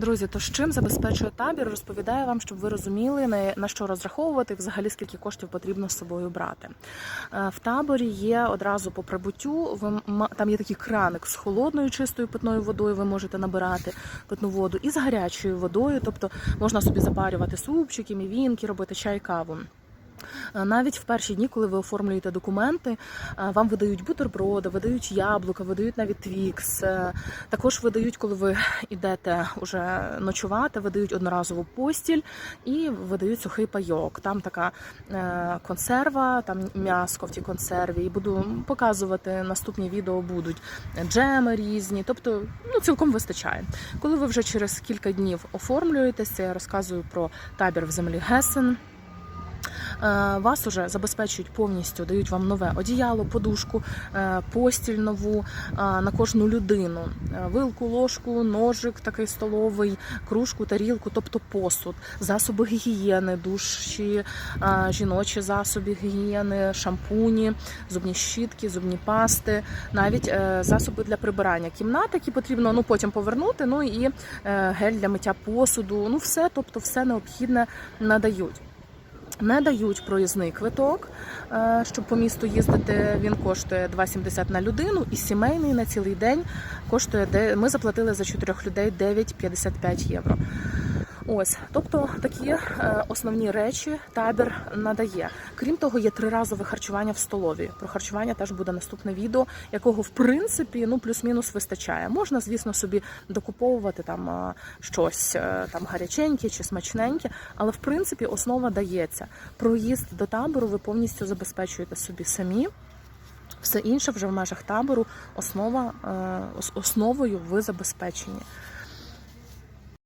Друзі, то з чим забезпечує табір, розповідаю вам, щоб ви розуміли, на- що розраховувати, взагалі скільки коштів потрібно з собою брати. Е, В таборі є одразу по прибуттю. Ви там є такий краник з холодною чистою питною водою. Ви можете набирати питну воду і з гарячою водою, тобто можна собі запарювати супчики, мівінки, робити чай, каву. Е, Навіть в перші дні, коли ви оформлюєте документи, е, вам видають бутерброди, видають яблука, видають навіть твікс. Е, Також видають, коли ви йдете уже ночувати, видають одноразову постіль і видають сухий пайок. Там така консерва, там м'яско в тій консерві. І буду показувати наступні відео будуть джеми різні. Тобто, ну цілком вистачає. Коли ви вже через кілька днів оформлюєтеся, я розказую про табір в землі Гесен. Е, Вас уже забезпечують повністю, дають вам нове одіяло, подушку, е, постіль нову е, на кожну людину, вилку, ложку, ножик такий столовий, кружку, тарілку, тобто посуд, засоби гігієни, душі, жіночі засоби гігієни, шампуні, зубні щітки, зубні пасти, навіть засоби для прибирання кімнат, які потрібно ну потім повернути. Ну і гель для миття посуду. Ну все, тобто, все необхідне надають. Не дають проїзний квиток, е, щоб по місту їздити. Він коштує 2,70 на людину, і сімейний на цілий день коштує де ми заплатили за чотирьох людей 9,55 євро. Ось, тобто такі е, основні речі табір надає. Крім того, є триразове харчування в столові. Про харчування теж буде наступне відео, якого в принципі ну плюс-мінус вистачає. Можна, звісно, собі докуповувати там е, щось е, там гаряченьке чи смачненьке, але в принципі основа дається. Проїзд до табору ви повністю забезпечуєте собі самі. Все інше вже в межах табору основа основою ви забезпечені.